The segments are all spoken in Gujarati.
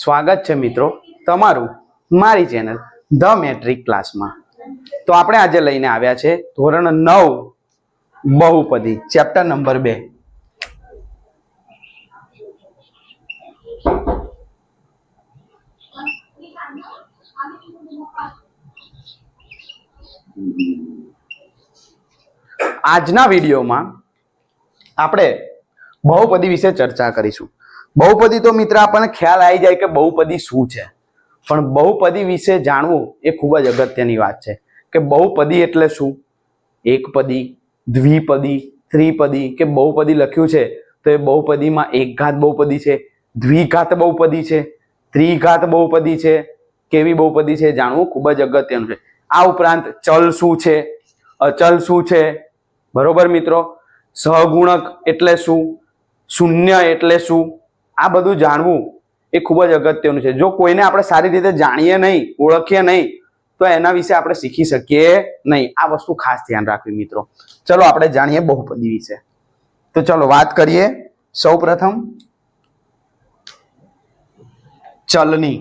સ્વાગત છે મિત્રો તમારું મારી ચેનલ ધ મેટ્રિક ક્લાસમાં. તો આપણે આજે લઈને આવ્યા છે ધોરણ નવ, બહુપદી, ચેપ્ટર નંબર બે. આજના વિડીયોમાં આપણે બહુપદી વિશે ચર્ચા કરીશું. બહુપદી તો મિત્ર આપણને ખ્યાલ આવી જાય કે બહુપદી શું છે. પણ બહુપદી વિશે જાણવું એ ખૂબ જ અગત્યની વાત છે કે બહુપદી એટલે શું? એકપદી, દ્વિપદી, ત્રિપદી કે બહુપદી લખ્યું છે તો એ બહુપદીમાં એકઘાત બહુપદી છે, દ્વિઘાત બહુપદી છે, ત્રિઘાત બહુપદી છે, કેવી બહુપદી છે જાણવું ખૂબ જ અગત્યનું છે. આ ઉપરાંત ચલ શું છે? અચલ શું છે? બરોબર મિત્રો? સહગુણક એટલે શું? શૂન્ય એટલે શું? આ બધું જાણવું એ ખૂબ જ અગત્યનું છે. જો કોઈને આપણે સારી રીતે જાણીએ નહીં, ઓળખીએ નહીં, તો એના વિશે આપણે શીખી શકીએ નહીં. આ વસ્તુ ખાસ ધ્યાન રાખવી મિત્રો. ચલો આપણે જાણીએ બહુપદી વિશે. તો ચલો વાત કરીએ સૌ પ્રથમ ચલની.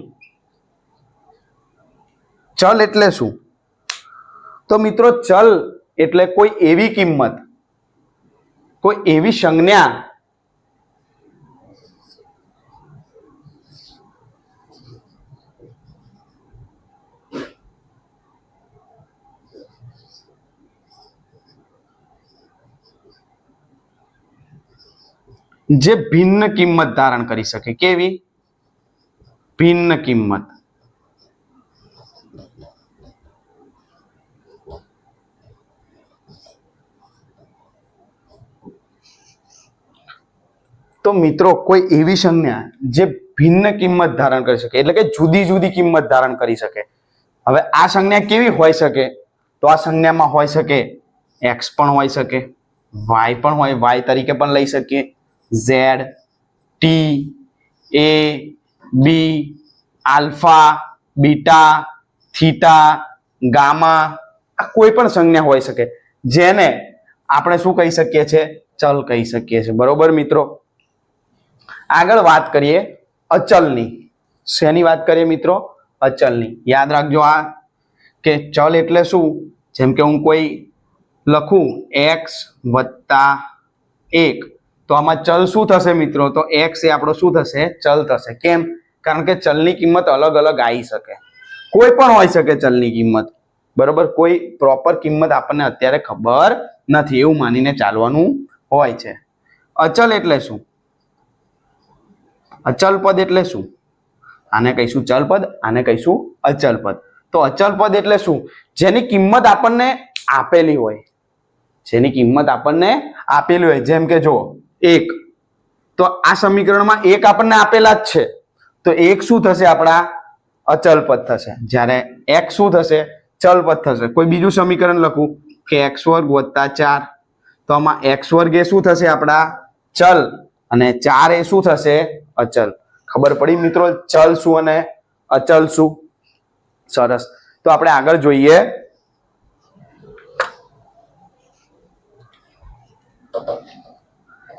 ચલ એટલે શું? તો મિત્રો ચલ એટલે કોઈ એવી કિંમત, કોઈ એવી સંજ્ઞા જે ભિન્ન કિંમત ધારણ કરી શકે. કેવી? ભિન્ન કિંમત. તો મિત્રો, કોઈ એવી સંજ્ઞા જે ભિન્ન કિંમત ધારણ કરી શકે, એટલે કે જુદી જુદી કિંમત ધારણ કરી શકે. હવે આ સંજ્ઞા કેવી હોઈ શકે? તો આ સંજ્ઞામાં હોઈ શકે, એક્સ પણ હોઈ શકે, વાય પણ હોય, વાય તરીકે પણ લઈ શકીએ. Z T A B alpha, beta, theta, gamma, આ કોઈ પણ સંજ્ઞા હોઈ શકે. જેને આપણે શું કહી શકીએ છીએ? ચલ કહી શકીએ છીએ. બરોબર મિત્રો? આગળ વાત કરીએ અચલની. શેની વાત કરીએ મિત્રો? અચલની. યાદ રાખજો આ, કે ચલ એટલે શું? જેમ કે હું કોઈ લખું, એક્સ વત્તા એક. તો આમાં ચલ શું થશે મિત્રો? તો એક્સ એ આપણો શું થશે? ચલ થશે. કેમ? કારણ કે ચલની કિંમત અલગ અલગ આવી શકે. કોઈ પણ હોઈ શકે ચલની કિંમત. બરોબર? કોઈ પ્રોપર કિંમત આપણને અત્યારે ખબર નથી. એવું માનીને ચાલવાનું હોય છે. અચલ એટલે શું? અચલ પદ એટલે શું? આને કહીશું ચલ પદ, આને કહીશું અચલ પદ. તો અચલ પદ એટલે શું? જેની કિંમત આપણને આપેલી હોય. જેની કિંમત આપણને આપેલી હોય. જેમ કે જો એક. તો આ સમીકરણમાં એક આપણને આપેલા જ છે. તો એક શું થશે આપણા? અચલ પદ થશે. જ્યારે એક શું થશે? ચલ પદ થશે. કોઈ બીજું સમીકરણ લખું? કે એક્સ વર્ગ વત્તા ચાર. તો આમાં એક્સ વર્ગ એ શું થશે આપણા? ચલ. અને ચાર એ શું થશે? અચલ. ખબર પડી મિત્રો? ચલ શું અને અચલ શું? સરસ. તો આપણે આગળ જોઈએ.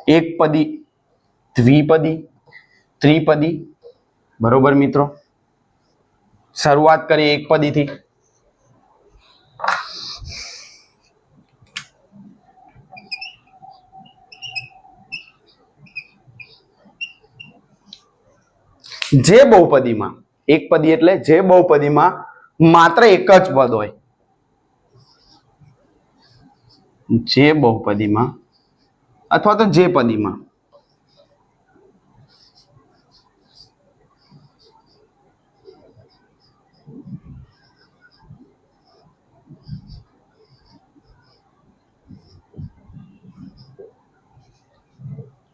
એક પદી દ્વિપદી, ત્રિપદી. બરોબર મિત્રો? શરૂઆત કરીએ એકપદીથી. જે બહુપદીમાં, એકપદી એટલે જે બહુપદીમાં માત્ર એક જ પદ હોય. જે બહુપદીમાં અથવા તો જે પદીમાં.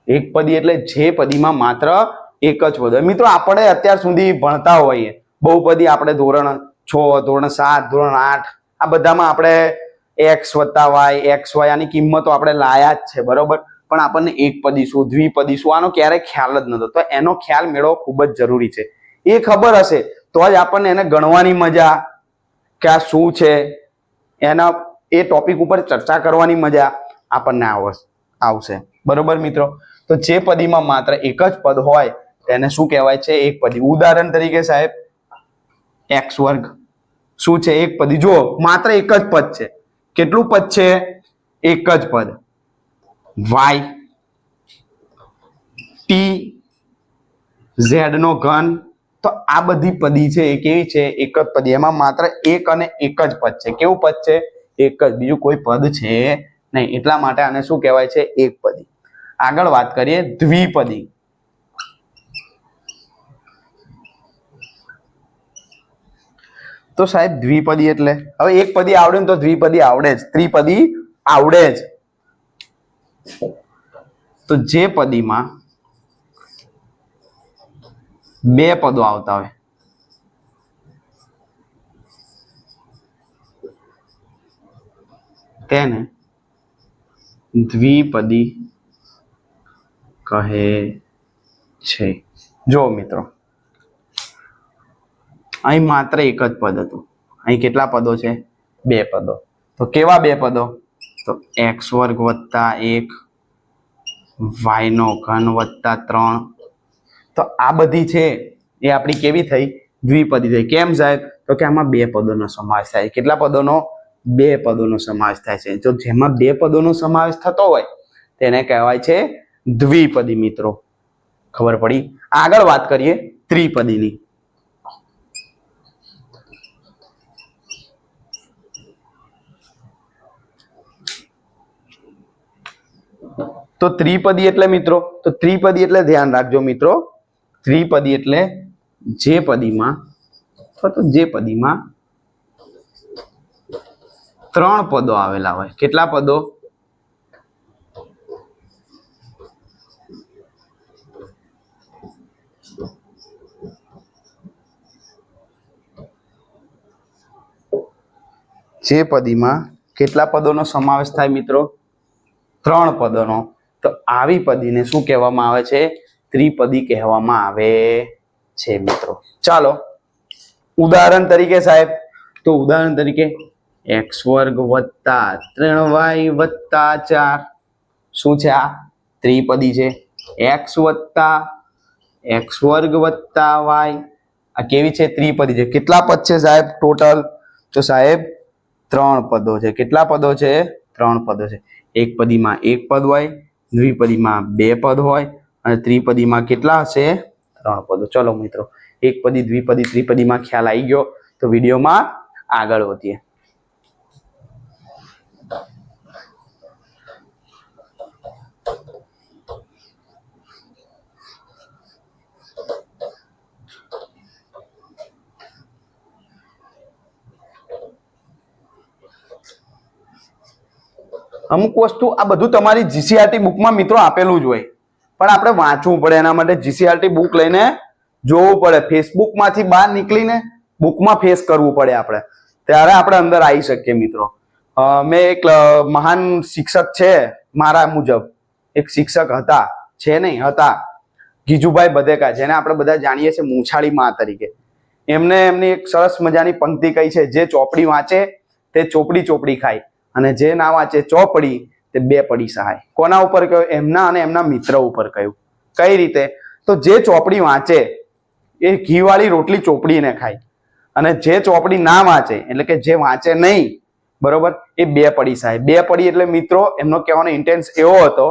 એક પદી એટલે જે પદીમાં માત્ર એક જ પદ. મિત્રો, આપણે અત્યાર સુધી ભણતા હોઈએ. બહુપદી આપણે ધોરણ છ, ધોરણ સાત, ધોરણ આઠ, આ બધામાં આપણે એક્સ વત્તા વાય એક્સ વાય આની કિંમતો આપણે લાયા જ છે, બરોબર? પણ આપણને એક પદી શું દ્વિપદી આનો ક્યારેય ખ્યાલ જ નતો. તો એનો ખ્યાલ મેળવવો ખૂબ જ જરૂરી છે. એ ખબર હશે, તો જ આપણને એને ગણવાની મજા, કે આ શું છે? એના, એ ટોપિક ઉપર ચર્ચા કરવાની મજા આપણને આવશ. બરોબર મિત્રો? તો જે પદીમાં માત્ર એક જ પદ હોય, તેને શું કહેવાય છે? એક પદી. ઉદાહરણ તરીકે સાહેબ એક્સ વર્ગ. શું છે? એક પદી. જુઓ, માત્ર એક જ પદ છે. કેટલું પદ છે? એક જ પદ. વાય. ટી. ઝેડ નો ઘન. તો આ બધી પદી છે એ કેવી છે, એક જ પદી. એમાં માત્ર એક અને એક જ પદ છે. કેવું પદ છે? એક જ. બીજું કોઈ પદ છે નહીં. એટલા માટે આને શું કહેવાય છે? એક પદી. આગળ વાત કરીએ દ્વિપદી. તો સાહેબ દ્વિપદી એટલે? હવે એક પદી આવડે ને તો દ્વિપદી આવડે જ. ત્રિપદી આવડે જ. તો જે પદીમાં બે પદો આવતા હોય, તેને દ્વિપદી કહે છે. જો મિત્રો અહીં માત્ર એક જ પદ હતું. અહીં કેટલા પદો છે? બે પદો. તો કેવા બે પદો? તો એક્સ વર્ગ વત્તા એક વાયનો ઘન વત્તા ત્રણ. તો આ બધી છે એ આપણી કેવી થઈ? દ્વિપદી થઈ. કેમ સાહેબ? તો કે આમાં બે પદોનો સમાવેશ થાય. કેટલા પદોનો? બે પદોનો સમાવેશ થાય છે. જો જેમાં બે પદોનો સમાવેશ થતો હોય તેને કહેવાય છે દ્વિપદી મિત્રો. ખબર પડી? આગળ વાત કરીએ ત્રિપદીની. તો ત્રિપદી એટલે મિત્રો, તો ત્રિપદી એટલે ધ્યાન રાખજો મિત્રો, ત્રિપદી એટલે જે પદીમાં, અથવા તો જે પદીમાં ત્રણ પદો આવેલા હોય. કેટલા પદો? જે પદીમાં કેટલા પદોનો સમાવેશ થાય મિત્રો? ત્રણ પદોનો. તો આવી પદીને શું કહેવામાં આવે છે? ત્રિપદી કહેવામાં આવે છે મિત્રો. ચાલો, ઉદાહરણ તરીકે સાહેબ, તો ઉદાહરણ તરીકે એક્સ વર્ગ વત્તા ત્રણ વાય વત્તા ચાર. શું છે આ? ત્રિપદી છે. એક્સ વત્તા એક્સ વર્ગ વત્તા વાય આ કેવી છે? ત્રિપદી છે. કેટલા પદ છે સાહેબ ટોટલ? તો સાહેબ, ત્રણ પદો છે. કેટલા પદો છે? ત્રણ પદો છે. એક પદીમાં એક પદ હોય દ્વિપદીમાં બે પદ હોય અને ત્રિપદીમાં કેટલા હશે? ત્રણ પદો. ચલો મિત્રો, એક પદી દ્વિપદી, ત્રિપદીમાં ખ્યાલ આવી ગયો. તો વિડીયોમાં આગળ વધીએ. અમુક વસ્તુ આ બધું તમારી જીસીઆરટી બુકમાં મિત્રો આપેલું જ હોય. પણ આપણે વાંચવું પડે, એના માટે જીસીઆરટી બુક લઈને જોવું પડે. ફેસબુકમાંથી બહાર નીકળીને બુકમાં ફેસ કરવું પડે આપણે. ત્યારે આપણે અંદર આવી શકીએ મિત્રો. મેં એક મહાન શિક્ષક છે મારા મુજબ. એક શિક્ષક હતા, છે નહીં, હતા. ગીજુભાઈ બધેકા, જેને આપણે બધા જાણીએ છીએ મૂછાળી મા તરીકે. એમને એમની એક સરસ મજાની પંક્તિ કહી છે, જે ચોપડી વાંચે, તે ચોપડી ચોપડી ખાય. અને જે ના વાંચે ચોપડી તે બે પડી સહાય. કોના ઉપર કહ્યું એમના અને એમના મિત્ર ઉપર કહ્યું કઈ રીતે? તો જે ચોપડી વાંચે, એ ઘીવાળી રોટલી ચોપડીને ખાય. અને જે ચોપડી ના વાંચે, એટલે કે જે વાંચે નહીં, બરોબર, એ બે પડી સહાય. બે પડી એટલે મિત્રો, એમનો કહેવાનો ઇન્ટેન્સ એવો હતો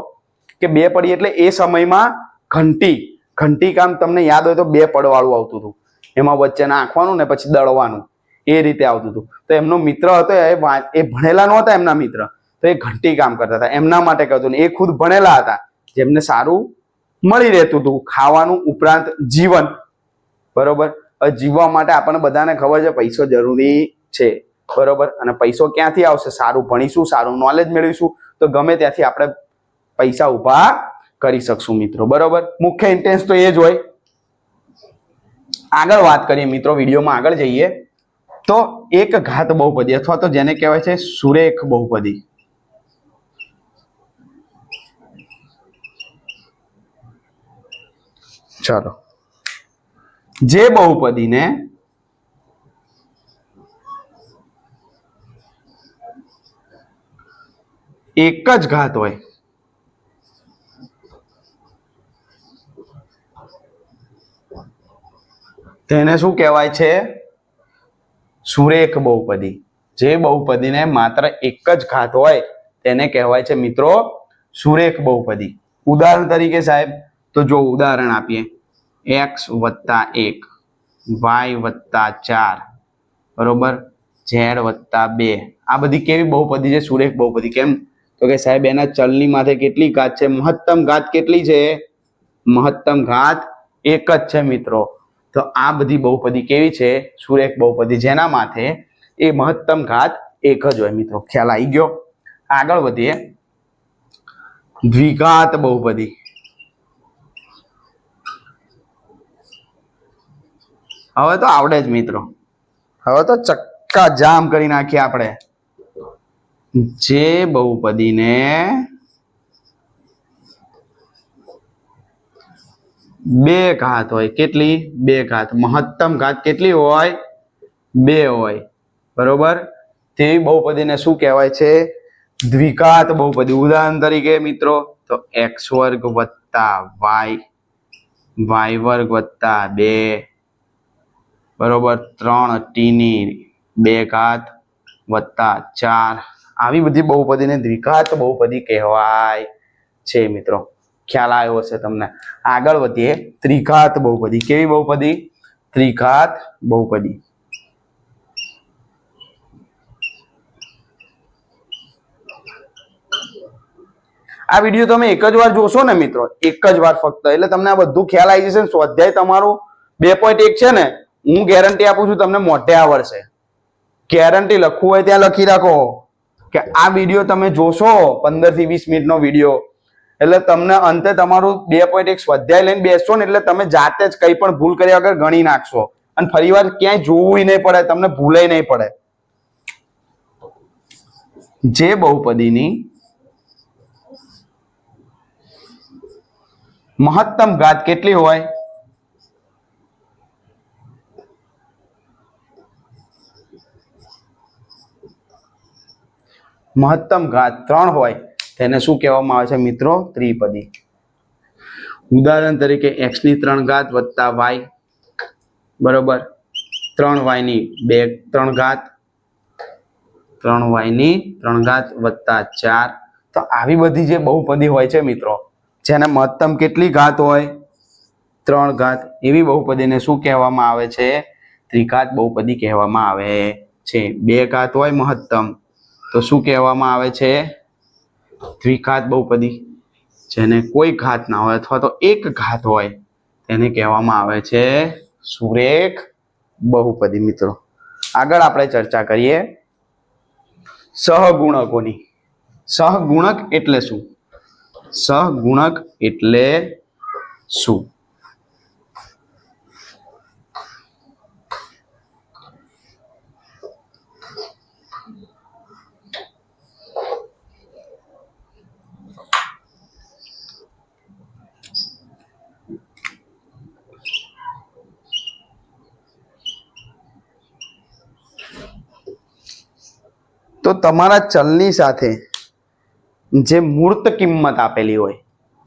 કે બે પડી એટલે એ સમયમાં ઘંટી. ઘંટી કામ તમને યાદ હોય તો બે પડવાળું આવતું હતું. એમાં વચ્ચે નાખવાનું ને પછી દળવાનું. એ રીતે આવતું હતું. તો એમનો મિત્ર હતો, એ એ ભણેલા નહોતા એમના મિત્ર. તો એ ઘંટી કામ કરતા હતા. એમના માટે કરતું એ ખુદ ભણેલા હતા. જેમને સારું મળી રહેતું હતું. ખાવાનું ઉપરાંત જીવન. બરોબર? જીવવા માટે આપણને બધાને ખબર છે, પૈસો જરૂરી છે. બરોબર? અને પૈસો ક્યાંથી આવશે? સારું ભણીશું, સારું નોલેજ મેળવીશું. તો ગમે ત્યાંથી આપણે પૈસા ઊભા કરી શકશું મિત્રો. બરોબર? મુખ્ય ઇન્ટેન્સ તો એ જ હોય. આગળ વાત કરીએ મિત્રો, વિડીયોમાં આગળ જઈએ. તો એક ઘાત બહુપદી, અથવા તો જેને કહેવાય છે સુરેખ બહુપદી. ચાલો. જે બહુપદીને એક જ ઘાત હોય, તેને શું કહેવાય છે? સુરેખ બહુપદી. જે બહુપદીને માત્ર એક જ ઘાત હોય, તેને કહેવાય છે મિત્રો સુરેખ બહુપદી. ઉદાહરણ તરીકે સાહેબ, તો જો ઉદાહરણ આપીએ. એક્સ વત્તા એક, વાય વત્તા ચાર, બરોબર? ઝેડ વત્તા બે. આ બધી કેવી બહુપદી છે? સુરેખ બહુપદી કેમ? તો કે સાહેબ, એના ચલની માથે કેટલી ઘાત છે? મહત્તમ ઘાત કેટલી છે? મહત્તમ ઘાત એક જ છે મિત્રો. તો આ બધી બહુપદી કેવી છે? સુરેખ બહુપદી જેના માથે એ મહત્તમ ઘાત એક જ હોય મિત્રો. ખ્યાલ આવી ગયો? આગળ વધીએ. દ્વિઘાત બહુપદી. હવે તો આવડે જ મિત્રો. હવે તો ચક્કા જામ કરી નાખીએ આપણે. જે બહુપદીને બે ઘાત હોય. કેટલી? બે ઘાત. મહત્તમ ઘાત કેટલી હોય? બે હોય. બરોબર? તેવી બહુપદીને શું કહેવાય છે? દ્વિઘાત બહુપદી. ઉદાહરણ તરીકે મિત્રો, તો એક્સ વર્ગ વત્તા વાય વાય વર્ગ વત્તા બે. બરોબર? ત્રણ ટીની બે ઘાત વત્તા ચાર. આવી બધી બહુપદીને દ્વિઘાત બહુપદી કહેવાય છે મિત્રો. ખ્યાલ આવ્યો હશે તમને. આગળ વધીએ. ત્રિઘાત બહુપદી. કેવી બહુપદી? ત્રિઘાત બહુપદી. આ વીડિયો તમે એક જ વાર જોશો ને મિત્રો. એક જ વાર ફક્ત. એટલે તમને આ બધું ખ્યાલ આવી જશે સ્વાધ્યાય તમારું બે પોઈન્ટ એક છે ને, હું ગેરંટી આપું છું તમને મોઢે આવડશે ગેરંટી લખવું હોય ત્યાં લખી રાખો. કે આ વીડિયો તમે જોશો પંદરથી વીસ મિનિટનો વીડિયો. એટલે તમને અંતે તમારું બે પોઈન્ટ એક સ્વાધ્યાય લઈને બેસો ને એટલે તમે જાતે જ કંઈ પણ ભૂલ કર્યા વગર ગણી નાખશો. અને ફરીવાર ક્યાંય જોવું નહીં પડે, તમને ભૂલાય નહીં પડે. જે બહુપદીની મહત્તમ ઘાત કેટલી હોય? મહત્તમ ઘાત ત્રણ હોય. તેને શું કહેવામાં આવે છે મિત્રો? ત્રિપદી. ઉદાહરણ તરીકે એક્સની ત્રણ ઘાત વત્તા વાય બરોબર? ત્રણ વાયની બે, ત્રણ ઘાત. ત્રણ વાયની ત્રણ ઘાત વત્તા ચાર. તો આવી બધી જે બહુપદી હોય છે મિત્રો, જેને મહત્તમ કેટલી ઘાત હોય? ત્રણ ઘાત. એવી બહુપદીને શું કહેવામાં આવે છે? ત્રિઘાત બહુપદી કહેવામાં આવે છે. બે ઘાત હોય મહત્તમ. તો શું કહેવામાં આવે છે? દ્વિઘાત બહુપદી, જેને કોઈ ઘાત ના હોય અથવા તો એક ઘાત હોય, તેને કહેવામાં આવે છે સુરેખ બહુપદી મિત્રો. આગળ આપણે ચર્ચા કરીએ સહગુણકોની. સહગુણક એટલે શું? સહગુણક એટલે શું? તો તમારા ચલની સાથે જે મૂર્ત કિંમત આપેલી હોય,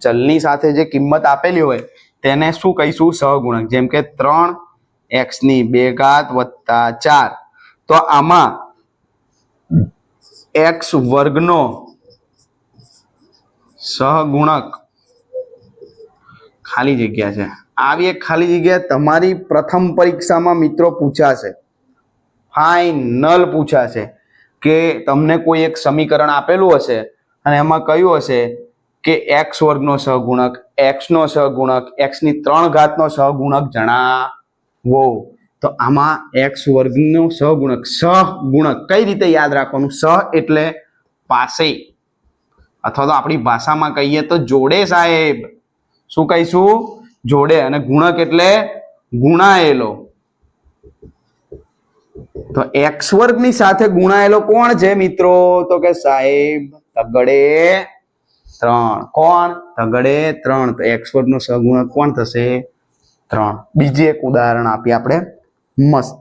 ચલની સાથે જે કિંમત આપેલી હોય, તેને શું કહીશું? સહગુણક. જેમ કે ત્રણ એક્સની બે ઘાત વત્તા ચાર. તો આમાં એક્સ વર્ગનો સહગુણક ખાલી જગ્યા છે. આવી એક ખાલી જગ્યા તમારી પ્રથમ પરીક્ષામાં મિત્રો પૂછાશે. ફાઇનલ પૂછાશે. કે તમને કોઈ એક સમીકરણ આપેલું હશે અને એમાં કયું હશે કે એક્સ વર્ગનો સહગુણક એક્સનો સહગુણક એક્સની ત્રણ ઘાતનો સહગુણક જણાવો. તો આમાં એક્સ વર્ગનો સહગુણક સહગુણક કઈ રીતે યાદ રાખવાનું? સહ એટલે પાસે. અથવા તો આપણી ભાષામાં કહીએ તો જોડે સાહેબ. શું કહીશું? જોડે. અને ગુણક એટલે ગુણાયેલો. તો એક્સ વર્ગની સાથે ગુણાયેલો કોણ છે મિત્રો? તો કે સાહેબ, તગડે ત્રણ. કોણ? તગડે ત્રણ. તો એક્સ વર્ગનો સહગુણક કોણ થશે? ત્રણ. બીજી એક ઉદાહરણ આપીએ આપણે. મસ્ત.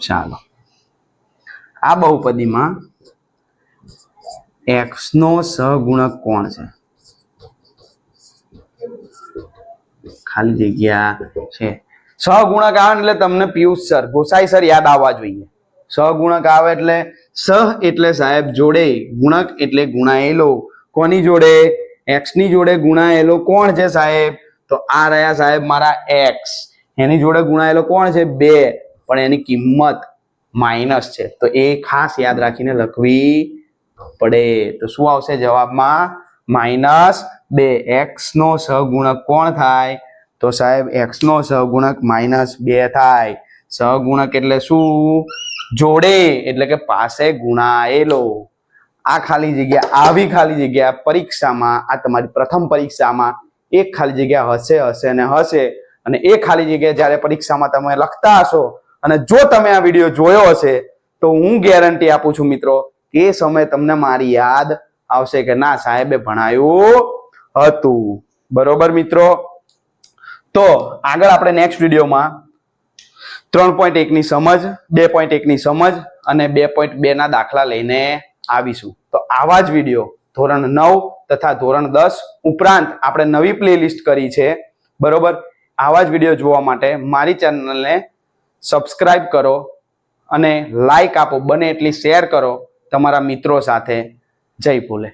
ચાલો. આ બહુપદીમાં એક્સ નો સહગુણક કોણ છે? ખાલી જગ્યા છે. સહગુણક આવે એટલે તમને પિયુષ સર, ગોસાઈ સર યાદ આવવા જોઈએ. સહગુણક આવે એટલે સહ એટલે સાહેબ જોડે, ગુણક એટલે ગુણાયેલો. કોની જોડે? એક્સની જોડે ગુણાયેલો કોણ છે સાહેબ? તો આ રહ્યા સાહેબ મારા એક્સ. એની જોડે ગુણાયેલો કોણ છે? બે. પણ એની કિંમત માઇનસ છે. તો એ ખાસ યાદ રાખીને લખવી પડે. તો શું આવશે જવાબમાં? માઇનસ બે. એક્સ નો સહગુણક કોણ થાય? તો સાહેબ એક્સ નો સહગુણક માઇનસ બે થાય. સહગુણક એટલે શું? જોડે. એટલે કે પાસે ગુણાયેલો. આ ખાલી જગ્યા, આવી ખાલી જગ્યા પરીક્ષામાં, આ તમારી પ્રથમ પરીક્ષામાં એક ખાલી જગ્યા હશે હશે અને હશે. અને એ ખાલી જગ્યા જ્યારે પરીક્ષામાં તમે લખતા હશો અને જો તમે આ વીડિયો જોયો હશે, તો હું ગેરંટી આપું છું મિત્રો એ સમયે તમને મારી યાદ આવશે કે ના, સાહેબે ભણાયું હતું. બરોબર મિત્રો? તો આગળ આપણે નેક્સ્ટ વિડીયોમાં ત્રણ પોઈન્ટ એકની સમજ, બે પોઈન્ટ એકની સમજ અને બે પોઈન્ટ બેના દાખલા લઈને આવીશું. તો આવા જ વીડિયો ધોરણ નવ તથા ધોરણ દસ ઉપરાંત આપણે નવી પ્લેલિસ્ટ કરી છે. બરોબર? આવા જ વીડિયો જોવા માટે મારી ચેનલને સબસ્ક્રાઇબ કરો અને લાઈક આપો. બને એટલી શેર કરો. તમારા મિત્રો સાથે જય ભોલે